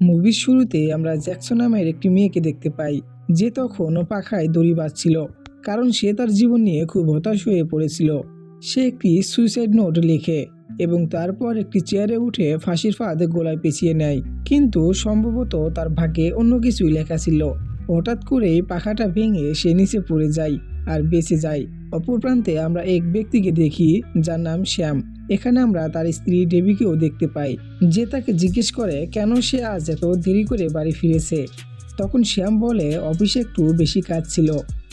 মুভির শুরুতে আমরা জ্যাকসন নামের একটি মেয়েকে দেখতে পাই, যে তখন পাখায় দড়ি বাঁধছিল, কারণ সে তার জীবন নিয়ে খুব হতাশ হয়ে পড়েছিল। সে একটি সুইসাইড নোট লেখে এবং তারপর একটি চেয়ারে উঠে ফাঁসির ফাঁদ গোলায় পেঁচিয়ে নেয়, কিন্তু সম্ভবত তার ভাগ্যে অন্য কিছুই লেখা ছিল। হঠাৎ করেই পাখাটা ভেঙে সে নিচে পড়ে যায় আর বেঁচে যায়। অপর প্রান্তে আমরা এক ব্যক্তিকে দেখি যার নাম শ্যাম। এখানে আমরা তার স্ত্রী ডেবিকেও দেখতে পাই, যে তাকে জিজ্ঞেস করে কেন সে আজ এত দেরি করে বাড়ি ফিরেছে। তখন শ্যাম বলে, অফিসে একটু বেশি কাজ ছিল,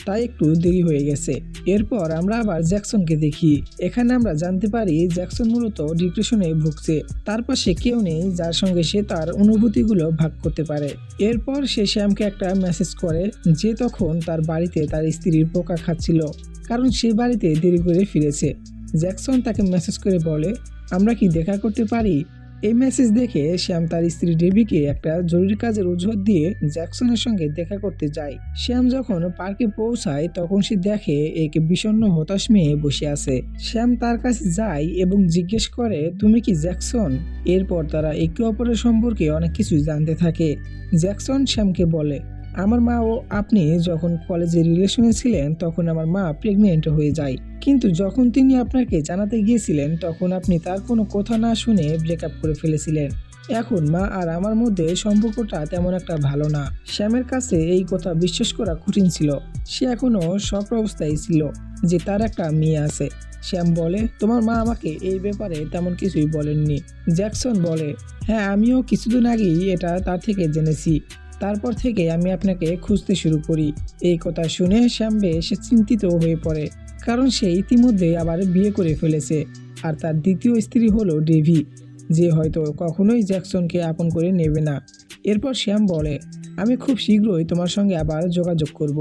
তাই একটু দেরি হয়ে গেছে। এরপর আমরা আবার জ্যাকসনকে দেখি। এখানে আমরা জানতে পারি, জ্যাকসন মূলত ডিপ্রেশনে ভুগছে। তার পাশে কেউ নেই, যার সঙ্গে সে তার অনুভূতিগুলো ভাগ করতে পারে। এরপর সে শ্যামকে একটা মেসেজ করে, যে তখন তার বাড়িতে তার স্ত্রীর পোকা খাচ্ছিল, কারণ সে বাড়িতে দেরি করে ফিরেছে। জ্যাকসন তাকে মেসেজ করে বলে, আমরা কি দেখা করতে পারি? এই মেসেজ দেখে শ্যাম তার স্ত্রী ডেবিকে একটা জরুরি কাজের অজুহাত দিয়ে জ্যাকসনের সঙ্গে দেখা করতে যায়। শ্যাম যখন পার্কে পৌঁছায়, তখন সে দেখে এক বিষণ্ণ হতাশ মেয়ে বসে আছে। শ্যাম তার কাছে যায় এবং জিজ্ঞেস করে, তুমি কি জ্যাকসন? এরপর তারা একে অপরের সম্পর্কে অনেক কিছু জানতে থাকে। জ্যাকসন শ্যামকে বলে, আমার মা ও আপনি যখন কলেজে রিলেশনে ছিলেন, তখন আমার মা প্রেগনেন্ট হয়ে যায়। কিন্তু যখন তিনি আপনাকে জানাতে গিয়েছিলেন, তখন আপনি তার কোনো কথা না শুনে ব্রেকআপ করে ফেলেছিলেন। এখন মা আর আমার মধ্যে সম্পর্কটা তেমন একটা ভালো না। শ্যামের কাছে এই কথা বিশ্বাস করা কঠিন ছিল। সে এখনও সব অবস্থায় ছিল যে তার একটা মেয়ে আছে। শ্যাম বলে, তোমার মা আমাকে এই ব্যাপারে তেমন কিছুই বলেননি। জ্যাকসন বলে হ্যাঁ আমিও কিছুদিন আগেই এটা তার থেকে জেনেছি। তারপর থেকে আমি আপনাকে খুঁজতে শুরু করি। এই কথা শুনে শ্যাম বেশ চিন্তিত হয়ে পড়ে। কারণ সে ইতিমধ্যে আবার বিয়ে করে ফেলেছে। আর তার দ্বিতীয় স্ত্রী হলো ডেভি, যে হয়তো কখনোই জ্যাকসনকে আপন করে নেবে না। এরপর শ্যাম বলে, আমি খুব শীঘ্রই তোমার সঙ্গে আবার যোগাযোগ করব।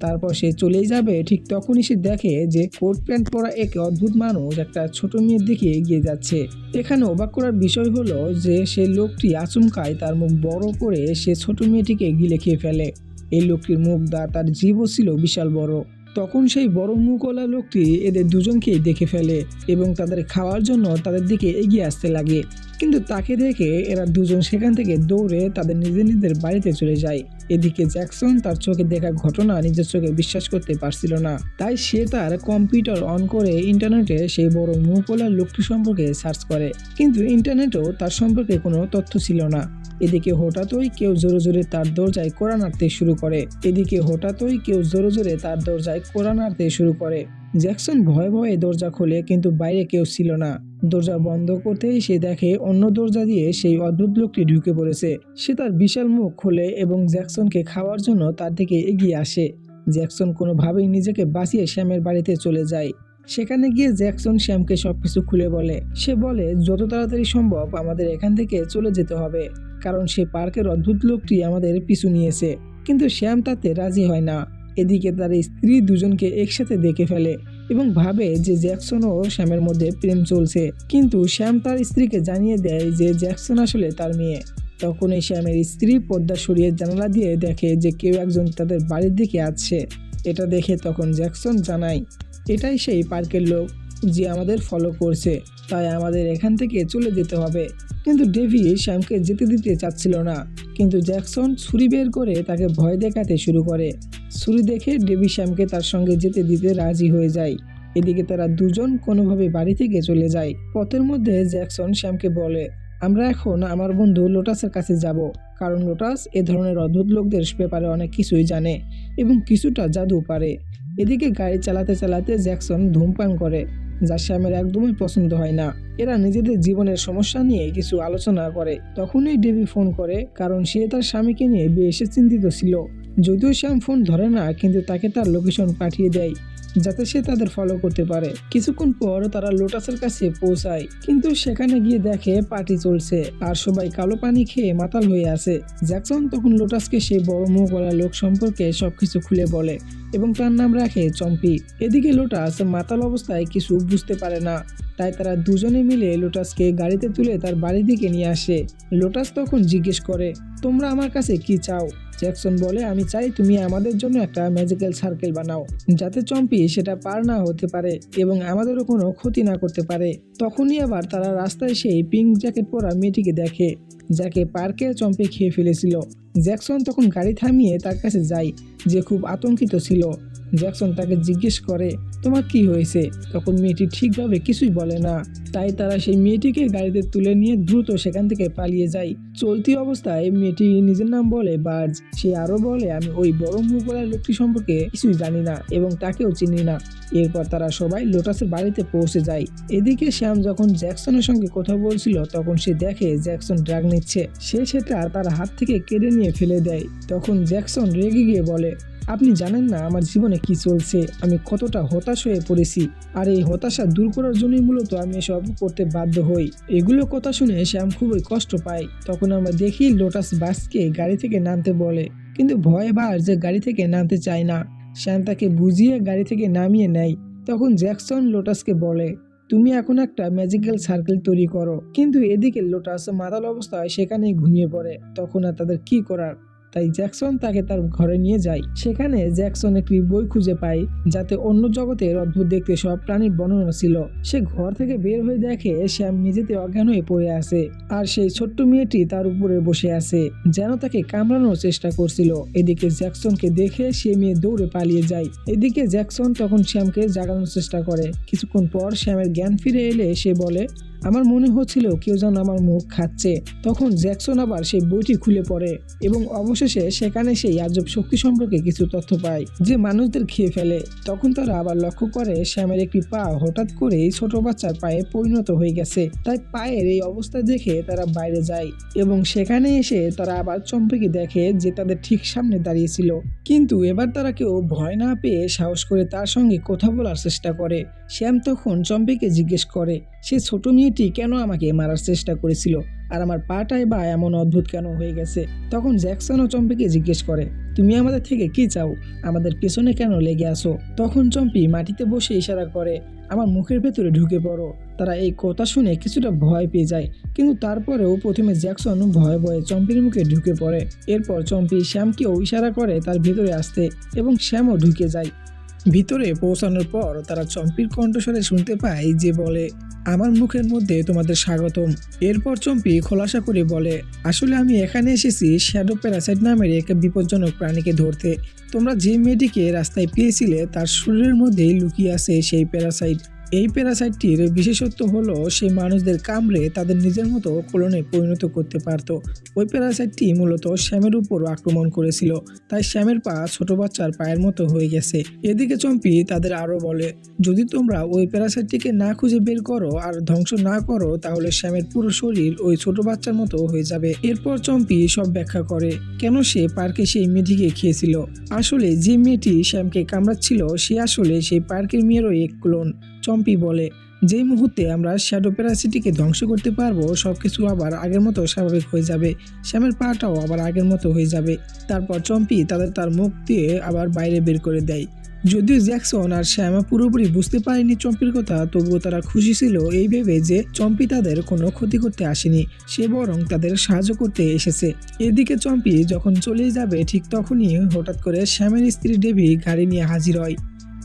তারপর সে চলেই যাবে, ঠিক তখনই সে দেখে যে কোট প্যান্ট পরা এক অদ্ভুত মানুষ একটা ছোট মেয়ের দিকে এগিয়ে যাচ্ছে। এখানে অবাক করার বিষয় হলো যে সে লোকটি আচমকায় তার মুখ বড় করে সে ছোট মেয়েটিকে গিলে খেয়ে ফেলে। এই লোকটির মুখ দা, তার জীবও ছিল বিশাল বড়। তখন সেই বড় মুখওয়ালা লোকটি এদের দুজনকেই দেখে ফেলে এবং তাদের খাওয়ার জন্য তাদের দিকে এগিয়ে আসতে লাগে। কিন্তু তাকে দেখে এরা দুজন সেখান থেকে দৌড়ে তাদের নিজের নিজের বাড়িতে চলে যায়। এদিকে জ্যাকসন তার চোখে দেখা ঘটনা নিজের চোখে বিশ্বাস করতে পারছিল না। তাই সে তার কম্পিউটার অন করে ইন্টারনেটে সেই বড় মুখওয়ালা লোকটি সম্পর্কে সার্চ করে। কিন্তু ইন্টারনেটেও তার সম্পর্কে কোনো তথ্য ছিল না। এদিকে হঠাৎই কেউ জোরে জোরে তার দরজায় কোরআন নাড়তে শুরু করে। এদিকে হঠাৎই কেউ জোরে জোরে তার দরজায় কোরআন নাড়তে শুরু করে। জ্যাকসন ভয়ে ভয়ে দরজা খোলে কিন্তু বাইরে কেউ ছিল না। দরজা বন্ধ করতেই সে দেখে অন্য দরজা দিয়ে সেই অদ্ভুত লোকটি ঢুকে পড়েছে। সে তার বিশাল মুখ খোলে এবং জ্যাকসনকে খাওয়ার জন্য তার দিকে এগিয়ে আসে। জ্যাকসন কোনোভাবেই নিজেকে বাঁচিয়ে শ্যামের বাড়িতে চলে যায়। সেখানে গিয়ে জ্যাকসন শ্যামকে সবকিছু খুলে বলে। সে বলে, যত তাড়াতাড়ি সম্ভব আমাদের এখান থেকে চলে যেতে হবে, কারণ সে পার্কের অদ্ভুত লোকটি আমাদের পিছু নিয়েছে। কিন্তু শ্যাম তাতে রাজি হয় না। এদিকে তার স্ত্রী দুজনকে একসাথে দেখে ফেলে। এবং ভাবে যে জ্যাকসন ও শ্যামের মধ্যে প্রেম চলছে। কিন্তু শ্যাম তার স্ত্রীকে জানিয়ে দেয় যে জ্যাকসন আসলে তার মেয়ে। তখন এই শ্যামের স্ত্রী পর্দা সরিয়ে জানালা দিয়ে দেখে যে কেউ একজন তাদের বাড়ির দিকে আসছে। এটা দেখে তখন জ্যাকসন জানায়, এটাই সেই পার্কের লোক। যে আমাদের ফলো করছে, তাই আমাদের এখান থেকে চলে যেতে হবে। কিন্তু ডেভি শ্যামকে যেতে দিতে চাচ্ছিল না। কিন্তু জ্যাকসন ছুরি বের করে তাকে ভয় দেখাতে শুরু করে। ছুরি দেখে ডেভি শ্যামকে তার সঙ্গে যেতে দিতে রাজি হয়ে যায়। এদিকে তারা দুজন কোনোভাবে বাড়ি থেকে চলে যায়। পথের মধ্যে জ্যাকসন শ্যামকে বলে, আমরা এখন আমার বন্ধু লোটাসের কাছে যাব। কারণ লোটাস এ ধরনের অদ্ভুত লোকদের ব্যাপারে অনেক কিছুই জানে এবং কিছুটা জাদু পারে। এদিকে গাড়ি চালাতে চালাতে জ্যাকসন ধূমপান করে। যা শ্যামের একদমই পছন্দ হয় না। এরা নিজেদের জীবনের সমস্যা নিয়ে কিছু আলোচনা করে। তখনই ডেবি ফোন করে, কারণ সে তার স্বামীকে নিয়ে বেশ চিন্তিত ছিল। যদিও শ্যাম ফোন ধরে না, কিন্তু তাকে তার লোকেশন পাঠিয়ে দেয়। যাতে সে তাদের ফলো করতে পারে। কিছুক্ষণ পর তারা লোটাসের কাছে পৌঁছায়, কিন্তু সেখানে গিয়ে দেখে পার্টি চলছে আর সবাই কালো পানি খেয়ে মাতাল হয়ে আছে। জ্যাকসন তখন লোটাসকে সে বড় মুখওয়ালা লোক সম্পর্কে সবকিছু খুলে বলে এবং তার নাম রাখে চম্পি। এদিকে লোটাস মাতাল অবস্থায় কিছু বুঝতে পারে না, তাই তারা দুজনে মিলে লোটাসকে গাড়িতে তুলে তার বাড়ি দিকে নিয়ে আসে। লোটাস তখন জিজ্ঞেস করে, তোমরা আমার কাছে কি চাও? জ্যাকসন বলে, আমি চাই তুমি আমাদের জন্য একটা ম্যাজিক্যাল সার্কেল বানাও, যাতে চম্পি সেটা পার না হতে পারে এবং আমাদেরও কোনো ক্ষতি না করতে পারে। তখনই আবার তারা রাস্তায় সেই পিঙ্ক জ্যাকেট পরা মেয়েটিকে দেখে, যাকে পার্কে চম্পে খেয়ে ফেলেছিল। জ্যাকসন তখন গাড়ি থামিয়ে তার কাছে যায়, যে খুব আতঙ্কিত ছিল। জ্যাকসন তাকে জিজ্ঞেস করে, তোমার কি হয়েছে? তখন মেয়েটি ঠিকভাবে কিছুই বলে না। তাই তারা সেই মেয়েটিকে গাড়িতে তুলে নিয়ে দ্রুত সেখান থেকে পালিয়ে যায়। চলতি অবস্থায় মেয়েটি নিজের নাম বলে বার্জ। সে আরও বলে, আমি ওই বড় মুখগলার লোকটি সম্পর্কে কিছুই জানি না এবং তাকেও চিনি না। এরপর তারা সবাই লোটাসের বাড়িতে পৌঁছে যায়। এদিকে শ্যাম যখন জ্যাকসনের সঙ্গে কথা বলছিল, তখন সে দেখে জ্যাকসন ড্রাগ নিচ্ছে। সে সেটা তার হাত থেকে কেড়ে নিয়ে ফেলে দেয়। তখন জ্যাকসন রেগে গিয়ে বলে আপনি জানেন না আমার জীবনে কি চলছে? আমি কতটা হতাশ হয়ে পড়েছি। আর এই হতাশা দূর করার জন্যই মূলত আমি এসব করতে বাধ্য হই। এগুলো কথা শুনে শ্যাম খুবই কষ্ট পায়। তখন আমরা দেখি লোটাস বাসকে গাড়ি থেকে নামতে বলে। কিন্তু ভয়ে বার যে গাড়ি থেকে নামতে চায় না। শ্যাম তাকে বুঝিয়ে গাড়ি থেকে নামিয়ে নেয়। তখন জ্যাকসন লোটাসকে বলে, তুমি এখন একটা ম্যাজিক্যাল সার্কেল তৈরি করো। কিন্তু এদিকে লোটাস মাতাল অবস্থায় সেখানেই ঘুমিয়ে পড়ে। তখন আর তাদের কি করার? তাই জ্যাকসন তাকে তার ঘরে নিয়ে যায়। সেখানে জ্যাকসন একটি বই খুঁজে পায়, যাতে অন্য জগতের অদ্ভুত দেখতে সব প্রাণীর বর্ণনা ছিল। সে ঘর থেকে বের হয়ে দেখে শ্যাম নিজেতে অজ্ঞান হয়ে পড়ে আছে, আর সেই ছোট্ট মেয়েটি তার উপরে বসে আছে, যেন তাকে কামড়ানোর চেষ্টা করছিল। এদিকে জ্যাকসনকে দেখে সে মেয়ে দৌড়ে পালিয়ে যায়। এদিকে জ্যাকসন তখন শ্যামকে জাগানোর চেষ্টা করে। কিছুক্ষণ পর শ্যামের জ্ঞান ফিরে এলে সে বলে আমার মনে হচ্ছিল কেউ যেন আমার মুখ খাচ্ছে। তখন জ্যাকসন আবার সেই বইটি খুলে পড়ে এবং অবশেষে সেখানে সেই আজব শক্তি সম্পর্কে কিছু তথ্য পায় যে মানুষদের খেয়ে ফেলে। তখন তারা আবার লক্ষ্য করে শ্যামের একটি পা হঠাৎ করেই ছোট বাচ্চার পায়ে পরিণত হয়ে গেছে। তাই পায়ের এই অবস্থা দেখে তারা বাইরে যায় এবং সেখানে এসে তারা আবার চম্পেকে দেখে যে তাদের ঠিক সামনে দাঁড়িয়েছিল। কিন্তু এবার তারা কেউ ভয় না পেয়ে সাহস করে তার সঙ্গে কথা বলার চেষ্টা করে। শ্যাম তখন চম্পিকে জিজ্ঞেস করে সে ছোট মেয়েটি কেন আমাকে মারার চেষ্টা করেছিল? আর আমার পাটাই বা এমন অদ্ভুত কেন হয়ে গেছে? তখন জ্যাকসন ও চম্পিকে জিজ্ঞেস করে, তুমি আমাদের থেকে কি চাও? আমাদের পেছনে কেন লেগে আসো তখন চম্পি মাটিতে বসে ইশারা করে, আমার মুখের ভেতরে ঢুকে পড়ো। তারা এই কথা শুনে কিছুটা ভয় পেয়ে যায়। কিন্তু তারপরেও প্রথমে জ্যাকসন ভয়ে ভয়ে চম্পির মুখে ঢুকে পড়ে। এরপর চম্পি শ্যামকেও ইশারা করে তার ভেতরে আসতে এবং শ্যামও ঢুকে যায়। ভিতরে পৌঁছানোর পর তারা চম্পির কণ্ঠস্বরে শুনতে পায় যে বলে, আমার মুখের মধ্যে তোমাদের স্বাগতম। এরপর চম্পি খোলাসা করে বলে, আসলে আমি এখানে এসেছি শ্যাডো প্যারাসাইট নামের এক বিপজ্জনক প্রাণীকে ধরতে। তোমরা যে মেয়েটিকে রাস্তায় পেয়েছিলে তার শরীরের মধ্যেই লুকিয়ে আছে সেই প্যারাসাইট। এই প্যারাসাইটটির বিশেষত্ব হলো সে মানুষদের কামড়ে তাদের নিজের মতো কোলনে পরিণত করতে পারত। ওই প্যারাসাইটটি মূলত শ্যামের উপর আক্রমণ করেছিল, তাই শ্যামের পা ছোট বাচ্চার পায়ের মতো হয়ে গেছে। এদিকে চম্পি তাদের আরও বলে, যদি তোমরা ওই প্যারাসাইটটিকে না খুঁজে বের করো আর ধ্বংস না করো, তাহলে শ্যামের পুরো শরীর ওই ছোট বাচ্চার মতো হয়ে যাবে। এরপর চম্পি সব ব্যাখ্যা করে, কেন সে পার্কে সেই মেয়েটিকে খেয়েছিল? আসলে যে মেয়েটি শ্যামকে কামড়াচ্ছিল, সে আসলে সেই পার্কের মেয়েরও এক ক্লোন। চম্পি বলে, যেই মুহূর্তে আমরা শ্যাডো প্যারাসিটিকে ধ্বংস করতে পারব সব কিছু আবার আগের মতো স্বাভাবিক হয়ে যাবে। শ্যামের পাটাও আবার আগের মতো হয়ে যাবে। তারপর চম্পি তাদের তার মুখ দিয়ে আবার বাইরে বের করে দেয়। যদিও জ্যাকসন আর শ্যামা পুরোপুরি বুঝতে পারেনি চম্পির কথা, তবুও তারা খুশি ছিল এই ভেবে যে চম্পি তাদের কোনো ক্ষতি করতে আসেনি। সে বরং তাদের সাহায্য করতে এসেছে। এদিকে চম্পি যখন চলে যাবে, ঠিক তখনই হঠাৎ করে শ্যামের স্ত্রী দেবী গাড়ি নিয়ে হাজির হয়।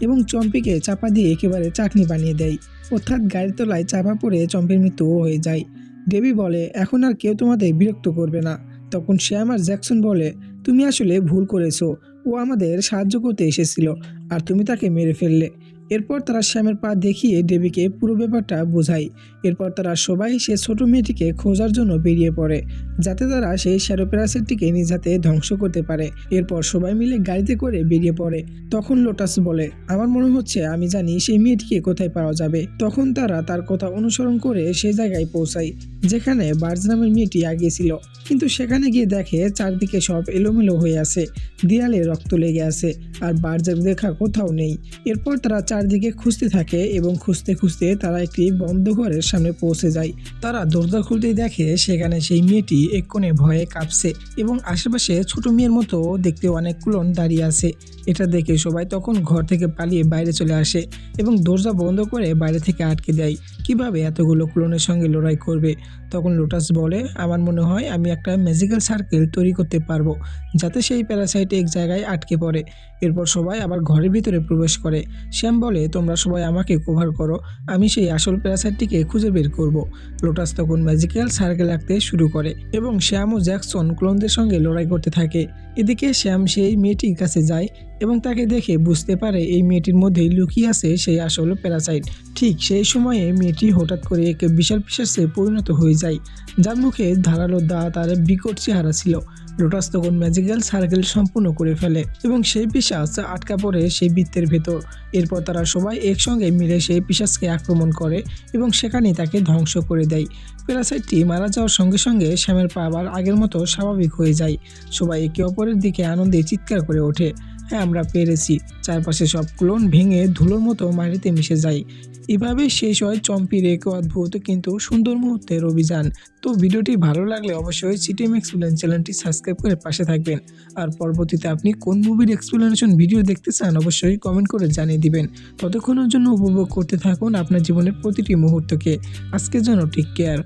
এবং চম্পিকে চাপা দিয়ে একেবারে চাটনি বানিয়ে দেয়। অর্থাৎ গাড়ির তলায় চাপা পড়ে চম্পির মৃত্যুও হয়ে যায়। ডেবি বলে, এখন আর কেউ তোমাদের বিরক্ত করবে না। তখন শ্যাম আর জ্যাকসন বলে, তুমি আসলে ভুল করেছ। ও আমাদের সাহায্য করতে এসেছিল, আর তুমি তাকে মেরে ফেললে। এরপর তারা শ্যামের পা দেখিয়ে দেবীকে পুরো ব্যাপারটা বোঝায়। এরপর তারা সবাই সে ছোট মেয়েটিকে খোঁজার জন্য বেরিয়ে পড়ে, যাতে তারা সেই শ্যাডো প্যারাসেটটিকে নিজ হাতে ধ্বংস করতে পারে। এরপর সবাই মিলে গাড়িতে করে বেরিয়ে পড়ে। তখন লোটাস বলে, আমার মনে হচ্ছে আমি জানি সেই মেয়েটিকে কোথায় পাওয়া যাবে। তখন তারা তার কথা অনুসরণ করে সে জায়গায় পৌঁছায়, যেখানে বার্জ নামের মেয়েটি আগে আগিয়েছিল কিন্তু সেখানে গিয়ে দেখে চারদিকে সব এলোমেলো হয়ে আছে, দেয়ালে রক্ত লেগে আছে, আর বার্জের দেখা কোথাও নেই। এরপর তারা চারদিকে খুঁজতে থাকে এবং খুঁজতে খুঁজতে তারা একটি বন্ধ ঘরের সামনে পৌঁছে যায়। তারা দরজা খুলতেই দেখে সেখানে সেই মেয়েটি এক কোণে ভয়ে কাঁপছে এবং আশেপাশে ছোট মেয়ের মতো দেখতে অনেক কুলন দাঁড়িয়ে আছে। এটা দেখে সবাই তখন ঘর থেকে পালিয়ে বাইরে চলে আসে এবং দরজা বন্ধ করে বাইরে থেকে আটকে দেয়। কীভাবে এতগুলো ক্লোনের সঙ্গে লড়াই করবে? তখন লোটাস বলে, আমার মনে হয় আমি একটা ম্যাজিক্যাল সার্কেল তৈরি করতে পারব, যাতে সেই প্যারাসাইট এক জায়গায় আটকে পড়ে। এরপর সবাই আবার ঘরের ভিতরে প্রবেশ করে। শ্যাম বলে, তোমরা সবাই আমাকে কভার করো। আমি সেই আসল প্যারাসাইটটিকে খুঁজে বের করব। লোটাস তখন ম্যাজিক্যাল সার্কেল আঁকতে শুরু করে এবং শ্যাম ও জ্যাকসন ক্লোনদের সঙ্গে লড়াই করতে থাকে। এদিকে শ্যাম সেই মেয়েটির কাছে যায় এবং তাকে দেখে বুঝতে পারে এই মেয়েটির মধ্যেই লুকিয়ে আছে সেই আসল প্যারাসাইট। ঠিক সেই সময়ে মেয়েটি হঠাৎ করে এক বিশাল পিসাসে পরিণত হয়ে যায়। যার মুখে ধারালো দাঁত আর বিকট চেহারা ছিল। লোটাস তখন ম্যাজিক্যাল সার্কেল সম্পূর্ণ করে ফেলে এবং সেই পিসাস আটকা পড়ে সেই বৃত্তের ভেতর। এরপর তারা সবাই একসঙ্গে মিলে সেই পিসাসকে আক্রমণ করে এবং সেখানেই তাকে ধ্বংস করে দেয়। প্যারাসাইটটি মারা যাওয়ার সঙ্গে সঙ্গে শ্যামের পা আবার আগের মতো স্বাভাবিক হয়ে যায়। সবাই একে অপরের দিকে আনন্দে চিৎকার করে ওঠে। হ্যাঁ আমরা পেরেছি। চারপাশে সব ক্লোন ভেঙে ধুলোর মতো মাটিতে মিশে যায়। এভাবেই শেষ হয় চম্পির এক অদ্ভুত কিন্তু সুন্দর মুহূর্তের অভিযান। তো ভিডিওটি ভালো লাগলে অবশ্যই সিটিএম এক্সপ্লেন চ্যানেলটি সাবস্ক্রাইব করে পাশে থাকবেন। আর পরবর্তীতে আপনি কোন মুভির এক্সপ্লেনেশন ভিডিও দেখতে চান অবশ্যই কমেন্ট করে জানিয়ে দিবেন। ততক্ষণের জন্য উপভোগ করতে থাকুন আপনার জীবনের প্রতিটি মুহূর্তকে। আজকের জন্য টেক কেয়ার